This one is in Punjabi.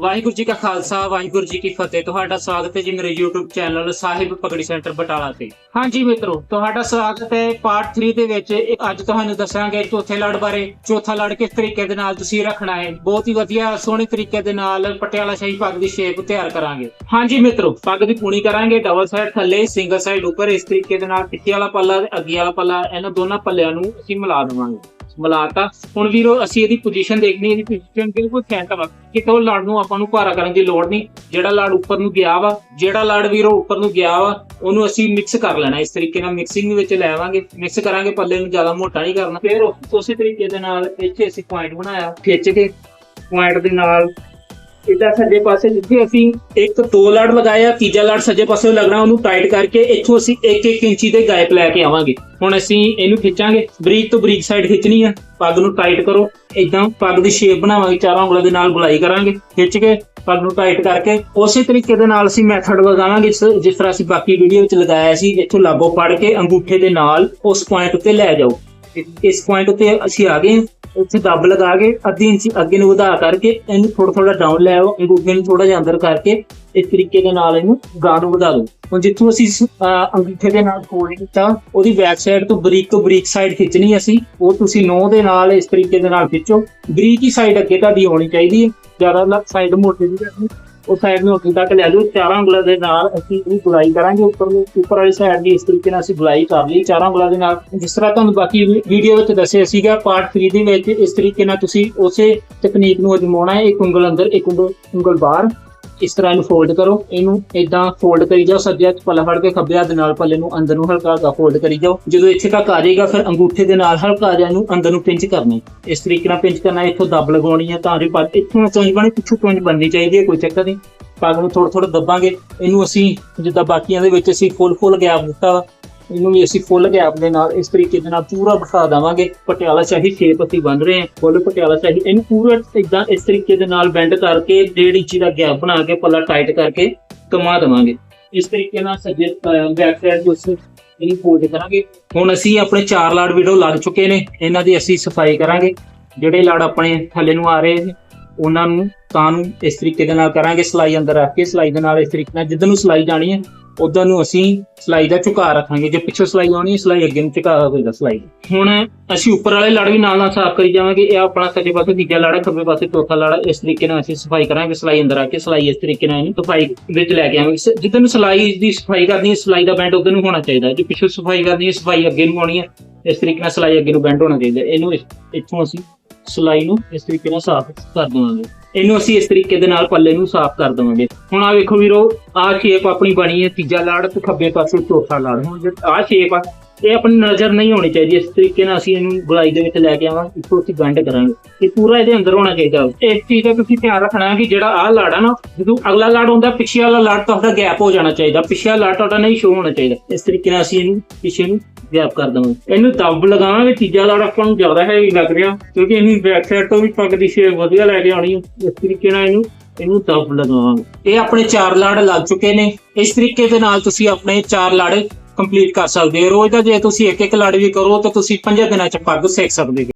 ਵਾਹਿਗੁਰੂ ਜੀ ਕਾ ਖਾਲਸਾ, ਵਾਹਿਗੁਰੂ ਜੀ ਕੀ ਫਤਿਹ। ਤੁਹਾਡਾ ਸਵਾਗਤ ਹੈ ਜੀ ਮੇਰੇ YouTube ਚੈਨਲ ਸਾਹਿਬ ਪਗੜੀ ਸੈਂਟਰ ਬਟਾਲਾ ਤੇ। ਹਾਂਜੀ ਮਿੱਤਰੋ, ਤੁਹਾਡਾ ਸਵਾਗਤ ਹੈ ਪਾਰਟ 3 ਦੇ ਵਿੱਚ। ਅੱਜ ਤੁਹਾਨੂੰ ਦੱਸਾਂਗੇ ਚੌਥੇ ਲੜ ਬਾਰੇ। ਚੌਥਾ ਲੜ ਕਿਸ ਤਰੀਕੇ ਦੇ ਨਾਲ ਤੁਸੀਂ ਰੱਖਣਾ ਹੈ? ਬਹੁਤ ਹੀ ਵਧੀਆ, ਸੋਹਣੇ ਤਰੀਕੇ ਦੇ ਨਾਲ ਪਟਿਆਲਾ ਸ਼ਾਹੀ ਪੱਗ ਦੀ ਸ਼ੇਪ ਤਿਆਰ ਕਰਾਂਗੇ। ਹਾਂਜੀ ਮਿੱਤਰੋ, ਪੱਗ ਦੀ ਪੂਣੀ ਕਰਾਂਗੇ। ਡਬਲ ਸਾਈਡ ਥੱਲੇ ਸਿੰਗਲ ਸਾਈਡ ਉੱਪਰ। ਇਸ ਤਰੀਕੇ ਦੇ ਨਾਲ ਪਿੱਛੇ ਵਾਲਾ ਪੱਲਾ ਤੇ ਅੱਗੇ ਵਾਲਾ ਪੱਲਾ, ਇਹਨਾਂ ਦੋਨਾਂ ਪੱਲਿਆਂ ਨੂੰ ਅਸੀਂ ਮਿਲਾ ਦੇਵਾਂਗੇ। ਮਿਲਾਤਾ। ਹੁਣ ਵੀਰੋ ਅਸੀਂ ਇਹਦੀ ਪੋਜੀਸ਼ਨ ਦੇਖਣੀ ਹੈ, ਇਹਦੀ ਪੋਜੀਸ਼ਨ ਬਿਲਕੁਲ ਸੈਂਟ ਵਾ ਕਿਤੋਂ ਲੜ ਨੂੰ ਆਪਾਂ ਨੂੰ ਭਾਰਾ ਕਰਨ ਦੀ ਲੋੜ ਨਹੀਂ। ਜਿਹੜਾ ਲੜ ਉੱਪਰ ਨੂੰ ਗਿਆ ਵਾ ਜਿਹੜਾ ਲੜ ਵੀਰੋ ਉੱਪਰ ਨੂੰ ਗਿਆ ਵਾ ਉਹਨੂੰ ਅਸੀਂ ਮਿਕਸ ਕਰ ਲੈਣਾ। ਇਸ ਤਰੀਕੇ ਨਾਲ ਮਿਕਸਿੰਗ ਵਿੱਚ ਲੈ ਆਵਾਂਗੇ। ਮਿਕਸ ਕਰਾਂਗੇ ਪੱਲੇ ਨੂੰ ਜ਼ਿਆਦਾ ਮੋਟਾ ਨਹੀਂ ਕਰਨਾ। ਫਿਰ ਉਸੇ ਤਰੀਕੇ ਦੇ ਨਾਲ ਇੱਥੇ ਅਸੀਂ ਪੁਆਇੰਟ ਬਣਾਇਆ। ਖਿੱਚ ਕੇ ਪੁਆਇੰਟ ਦੇ ਨਾਲ ਇਦਾਂ ਸੱਜੇ ਪਾਸੇ ਜਿੱਥੇ ਅਸੀਂ ਇੱਕ ਦੋ ਲੜ ਲਗਾਇਆ ਤੀਜਾ ਲੜ ਸੱਜੇ ਪਾਸੇ ਲੱਗਣਾ ਉਹਨੂੰ ਟਾਈਟ ਕਰਕੇ ਇੱਥੋਂ ਅਸੀਂ 1-1 ਇੰਚੀ ਦੇ ਗਾਇਪ ਲੈ ਕੇ ਆਵਾਂਗੇ। ਹੁਣ ਅਸੀਂ ਇਹਨੂੰ ਖਿੱਚਾਂਗੇ, ਬਰੀਕ ਤੋਂ ਬਰੀਕ ਸਾਈਡ ਖਿੱਚਣੀ ਆ। ਪੱਗ ਨੂੰ ਟਾਈਟ ਕਰੋ ਇਦਾਂ ਪੱਗ ਦੀ ਸ਼ੇਪ ਬਣਾਵਾਂਗੇ, ਚਾਰਾਂ ਉਂਗਲਾਂ ਦੇ ਨਾਲ ਗੁਲਾਈ ਕਰਾਂਗੇ, ਖਿੱਚ ਕੇ ਪੱਗ ਨੂੰ ਟਾਈਟ ਕਰਕੇ, ਉਸੇ ਤਰੀਕੇ ਦੇ ਨਾਲ ਅਸੀਂ ਮੈਥਡ ਲਗਾਵਾਂਗੇ, ਜਿਸ- ਜਿਸ ਤਰ੍ਹਾਂ ਅਸੀਂ ਬਾਕੀ ਵੀਡੀਓ ਵਿੱਚ ਲਗਾਇਆ ਸੀ, ਇੱਥੋਂ ਲਾਗੋ ਫੜ ਕੇ ਅੰਗੂਠੇ ਦੇ ਨਾਲ ਉਸ ਪੁਆਇੰਟ ਉੱਤੇ ਲੈ ਜਾਓ। ਇਸ ਪੁਆਇੰਟ ਉੱਤੇ ਅਸੀਂ ਆ ਗਏ ਉੱਥੇ ਦੱਬ ਲਗਾ ਕੇ, ਅੱਧੀ ਇੰਚ ਅੱਗੇ ਨੂੰ ਵਧਾ ਕਰਕੇ, ਇਹਨੂੰ ਥੋੜਾ ਥੋੜਾ ਡਾਊਨ ਲੈ ਆਓ ਅੰਗੂਠੇ ਨੂੰ ਥੋੜਾ ਜਿਹਾ ਅੰਦਰ ਕਰਕੇ, ਇਸ ਤਰੀਕੇ ਦੇ ਨਾਲ ਇਹਨੂੰ ਗਾਂ ਨੂੰ ਵਧਾ ਦਿਓ। ਹੁਣ ਜਿੱਥੋਂ ਅਸੀਂ ਸ- ਅਹ, ਅੰਗੂਠੇ ਦੇ ਨਾਲ ਫੋਲਡ ਕੀਤਾ, ਉਹਦੀ ਬੈਕ ਸਾਈਡ ਤੋਂ ਬਰੀਕ ਤੋਂ ਬਰੀਕ ਸਾਈਡ ਖਿੱਚਣੀ ਅਸੀਂ, ਉਹ ਤੁਸੀਂ ਨੌ ਦੇ ਨਾਲ ਇਸ ਤਰੀਕੇ ਦੇ ਨਾਲ ਖਿੱਚੋ। ਬਰੀਕ ਹੀ ਸਾਈਡ ਅੱਗੇ ਤੁਹਾਡੀ ਹੋਣੀ ਚਾਹੀਦੀ ਹੈ, ਜ਼ਿਆਦਾ ਲੱਗ ਸਾਈਡ ਮੋਟੀ ਨਹੀਂ ਕਰਨੀ। ਉਹ ਸਾਈਡ ਨੂੰ ਅੱਗੇ ਤੱਕ ਲੈ ਲਓ ਚਾਰਾਂ ਉਂਗਲਾਂ ਦੇ ਨਾਲ ਅਸੀਂ ਇਹਦੀ ਗੁਲਾਈ ਕਰਾਂਗੇ, ਉੱਪਰ ਨੂੰ ਉੱਪਰ ਵਾਲੀ ਸਾਈਡ ਦੀ ਇਸ ਤਰੀਕੇ ਨਾਲ ਅਸੀਂ ਗੁਲਾਈ ਕਰ ਲਈ, ਚਾਰਾਂ ਉਂਗਲਾਂ ਦੇ ਨਾਲ। ਜਿਸ ਤਰ੍ਹਾਂ ਤੁਹਾਨੂੰ ਬਾਕੀ ਵੀਡੀਓ ਵਿੱਚ ਦੱਸਿਆ ਸੀਗਾ ਪਾਰਟ 3 ਦੇ ਵਿੱਚ ਇਸ ਤਰੀਕੇ ਨਾਲ ਤੁਸੀਂ ਉਸੇ ਤਕਨੀਕ ਨੂੰ ਅਜਮਾਉਣਾ ਹੈ, ਇੱਕ ਉਂਗਲ ਅੰਦਰ, ਇੱਕ ਉਂਗਲ ਬਾਹਰ। ਇਸ ਤਰ੍ਹਾਂ ਇਹਨੂੰ ਫੋਲਡ ਕਰੋ। ਇਹਨੂੰ ਇਦਾਂ ਫੋਲਡ ਕਰੀ ਜਾਓ ਸੱਜੇ ਹੱਥ ਪੱਲਾ ਫੜ ਕੇ ਖੱਬੇ ਹੱਥ ਨਾਲ ਪੱਲੇ ਨੂੰ ਅੰਦਰ ਨੂੰ ਹਲਕਾ ਹਲਕਾ ਫੋਲਡ ਕਰੀ ਜਾਓ। ਜਦੋਂ ਇੱਥੇ ਤੱਕ ਆ ਜਾਏਗਾ, ਫਿਰ ਅੰਗੂਠੇ ਦੇ ਨਾਲ ਹਲਕਾ ਜਿਹਾ ਇਹਨੂੰ ਅੰਦਰ ਨੂੰ ਪਿੰਚ ਕਰਨਾ। ਇਸ ਤਰੀਕੇ ਨਾਲ ਪਿੰਚ ਕਰਨਾ, ਇੱਥੋਂ ਦੱਬ ਲਗਾਉਣੀ ਹੈ ਤਾਂ ਜੋ ਪੱਗ ਇੱਥੋਂ ਚੁੰਝ ਬਣੀ, ਪਿੱਛੋਂ ਚੁੰਝ ਬਣਨੀ ਚਾਹੀਦੀ ਹੈ ਕੋਈ ਚੱਕਰ ਨਹੀਂ। ਪੱਗ ਨੂੰ ਥੋੜਾ ਥੋੜਾ ਦੱਬਾਂਗੇ। ਇਹਨੂੰ ਅਸੀਂ ਜਿੱਦਾਂ ਬਾਕੀਆਂ ਦੇ ਵਿੱਚ ਅਸੀਂ ਫੁੱਲ ਫੁੱਲ ਗੈਪ ਦਿੱਤਾ ਵਾ। ਇਹਨੂੰ ਵੀ ਅਸੀਂ ਫੁੱਲ ਗੈਪ ਦੇ ਨਾਲ ਇਸ ਤਰੀਕੇ ਦੇ ਨਾਲ ਪੂਰਾ ਬਿਠਾ ਦੇਵਾਂਗੇ। ਪਟਿਆਲਾ ਸ਼ਾਹੀ ਸ਼ੇਪ ਅਸੀਂ ਬੰਨ ਰਹੇ ਹਾਂ। ਫੁੱਲ ਪਟਿਆਲਾ ਸ਼ਾਹੀ। ਇਹਨੂੰ ਪੂਰਾ ਇਦਾਂ ਇਸ ਤਰੀਕੇ ਦੇ ਨਾਲ ਬੈਂਡ ਕਰਕੇ 1.5 ਇੰਚੀ ਦਾ ਗੈਪ ਬਣਾ ਕੇ, ਪੱਲਾ ਟਾਈਟ ਕਰਕੇ ਕਮਾ ਦੇਵਾਂਗੇ। ਇਸ ਤਰੀਕੇ ਨਾਲ ਸੱਜੇ ਬੈਕ ਸਾਈਡ ਤੋਂ ਅਸੀਂ ਇਹਨੂੰ ਫੋਲਡ ਕਰਾਂਗੇ। ਹੁਣ ਅਸੀਂ ਆਪਣੇ ਚਾਰ ਲਾੜ ਵੀਡੀਓ ਲੱਗ ਚੁੱਕੇ ਨੇ। ਇਹਨਾਂ ਦੀ ਅਸੀਂ ਸਫ਼ਾਈ ਕਰਾਂਗੇ। ਜਿਹੜੇ ਲਾੜ ਆਪਣੇ ਥੱਲੇ ਨੂੰ ਆ ਰਹੇ ਨੇ, ਉਹਨਾਂ ਨੂੰ ਤਾਂ ਨੂੰ ਇਸ ਤਰੀਕੇ ਦੇ ਨਾਲ ਕਰਾਂਗੇ। ਸਲਾਈ ਅੰਦਰ ਰੱਖ ਕੇ, ਸਲਾਈ ਦੇ ਨਾਲ ਇਸ ਤਰੀਕੇ ਨਾਲ ਜਿੱਦਾਂ ਨੂੰ ਸਲਾਈ ਜਾਣੀ ਹੈ ਉਦੋਂ ਨੂੰ ਅਸੀਂ ਸਲਾਈ ਦਾ ਝੁਕਾ ਰੱਖਾਂਗੇ। ਜੇ ਪਿੱਛੋਂ ਸਲਾਈ ਆਉਣੀ ਹੈ, ਸਲਾਈ ਅੱਗੇ ਨੂੰ ਝੁਕਾ ਹੋਵੇਗਾ ਸਲਾਈ। ਹੁਣ ਅਸੀਂ ਉੱਪਰ ਵਾਲੇ ਲੜ ਵੀ ਨਾਲ ਨਾਲ ਸਾਫ਼ ਕਰੀ ਜਾਵਾਂਗੇ। ਇਹ ਆਪਣਾ ਸੱਜੇ ਪਾਸੇ ਤੀਜਾ ਲੜ ਹੈ, ਖੱਬੇ ਪਾਸੇ ਚੌਥਾ ਲੜਾ ਇਸ ਤਰੀਕੇ ਨਾਲ ਅਸੀਂ ਸਫ਼ਾਈ ਕਰਾਂਗੇ, ਸਲਾਈ ਅੰਦਰ ਆ ਕੇ ਸਲਾਈ ਇਸ ਤਰੀਕੇ ਨਾਲ ਇਹਨੂੰ ਸਫ਼ਾਈ ਵਿੱਚ ਲੈ ਕੇ ਆਵਾਂਗੇ। ਸ- ਜਿੱਦਾਂ ਨੂੰ ਸਲਾਈ ਦੀ ਸਫ਼ਾਈ ਕਰਨੀ ਹੈ, ਸਲਾਈ ਦਾ ਬੈਂਡ ਉਧਰ ਨੂੰ ਹੋਣਾ ਚਾਹੀਦਾ। ਜੇ ਪਿੱਛੋਂ ਸਫ਼ਾਈ ਕਰਨੀ ਹੈ, ਸਫ਼ਾਈ ਅੱਗੇ ਨੂੰ ਆਉਣੀ ਹੈ, ਇਸ ਤਰੀਕੇ ਨਾਲ ਸਲਾਈ ਅੱਗੇ ਨੂੰ ਬੈਂਡ ਹੋਣਾ ਚਾਹੀਦਾ। ਇਹਨੂੰ ਇਸ- ਇੱਥੋਂ ਅਸੀਂ ਸਲਾਈ ਨੂੰ ਇਸ ਤਰੀਕੇ ਨਾਲ ਸਾਫ਼ ਕਰ ਦੇਵਾਂਗੇ। ਇਹਨੂੰ ਅਸੀਂ ਇਸ ਤਰੀਕੇ ਦੇ ਨਾਲ ਪੱਲੇ ਨੂੰ ਸਾਫ਼ ਕਰ ਦੇਵਾਂਗੇ। ਹੁਣ ਆ ਵੇਖੋ ਵੀਰੋ, ਆਹ ਸ਼ੇਪ ਆਪਣੀ ਬਣੀ ਹੈ ਤੀਜਾ ਲਾੜ, ਤੇ ਖੱਬੇ ਪਾਸੇ ਚੌਥਾ ਲਾੜ। ਹੁਣ ਜੇ ਆਹ ਸ਼ੇਪ ਆ, ਇਹ ਆਪਣੀ ਨਜ਼ਰ ਨਹੀਂ ਹੋਣੀ ਚਾਹੀਦੀ, ਇਸ ਤਰੀਕੇ ਨਾਲ ਅਸੀਂ ਇਹਨੂੰ ਗੁਲਾਈ ਦੇ ਵਿੱਚ ਲੈ ਕੇ ਆਵਾਂਗੇ, ਇੱਥੋਂ ਅਸੀਂ ਗੰਢ ਕਰਾਂਗੇ। ਇਹ ਪੂਰਾ ਇਹਦੇ ਅੰਦਰ ਹੋਣਾ ਚਾਹੀਦਾ। ਇਸ ਚੀਜ਼ ਦਾ ਤੁਸੀਂ ਧਿਆਨ ਰੱਖਣਾ ਹੈ ਕਿ ਜਿਹੜਾ ਆਹ ਲਾੜ ਆ ਨਾ, ਜਦੋਂ ਅਗਲਾ ਲਾੜ ਹੁੰਦਾ, ਪਿੱਛੇ ਵਾਲਾ ਲਾੜ ਤੁਹਾਡਾ ਗੈਪ ਹੋ ਜਾਣਾ ਚਾਹੀਦਾ। ਪਿੱਛੇ ਵਾਲਾ ਲਾੜ ਤੁਹਾਡਾ ਨਹੀਂ ਸ਼ੋ ਹੋਣਾ ਚਾਹੀਦਾ। ਇਸ ਤਰੀਕੇ ਨਾਲ ਅਸੀਂ ਇਹਨੂੰ ਪਿੱਛੇ ਨੂੰ ਗੈਪ ਕਰ ਦਵਾਂਗੇ। ਇਹਨੂੰ ਦੱਬ ਲਗਾਵਾਂਗੇ, ਤੀਜਾ ਲਾੜ ਆਪਾਂ ਨੂੰ ਜ਼ਿਆਦਾ ਹੈ ਲੱਗ ਰਿਹਾ, ਕਿਉਂਕਿ ਇਹਨੂੰ ਬੈਕ ਸਾਈਡ ਤੋਂ ਵੀ ਪੱਗ ਦੀ ਸ਼ੇਪ ਵਧੀਆ ਲੈ ਕੇ ਆਉਣੀ ਹੈ। ਇਸ ਤਰੀਕੇ ਨਾਲ ਇਹਨੂੰ ਇਹਨੂੰ ਦੱਬ ਲਗਾਵਾਂਗੇ ਇਹ ਆਪਣੇ ਚਾਰ ਲਾੜ ਲੱਗ ਚੁੱਕੇ ਨੇ। ਇਸ ਤਰੀਕੇ ਦੇ ਨਾਲ ਤੁਸੀਂ ਆਪਣੇ ਚਾਰ ਲਾੜ ਕੰਪਲੀਟ ਕਰ ਸਕਦੇ ਹੋ। ਰੋਜ਼ ਦਾ ਜੇ ਤੁਸੀਂ ਇੱਕ ਇੱਕ ਲਾੜ ਵੀ ਕਰੋ, ਤਾਂ ਤੁਸੀਂ ਪੰਜਾਂ ਦਿਨਾਂ ਚ ਪੱਗ ਸਿੱਖ ਸਕਦੇ ਹੋ।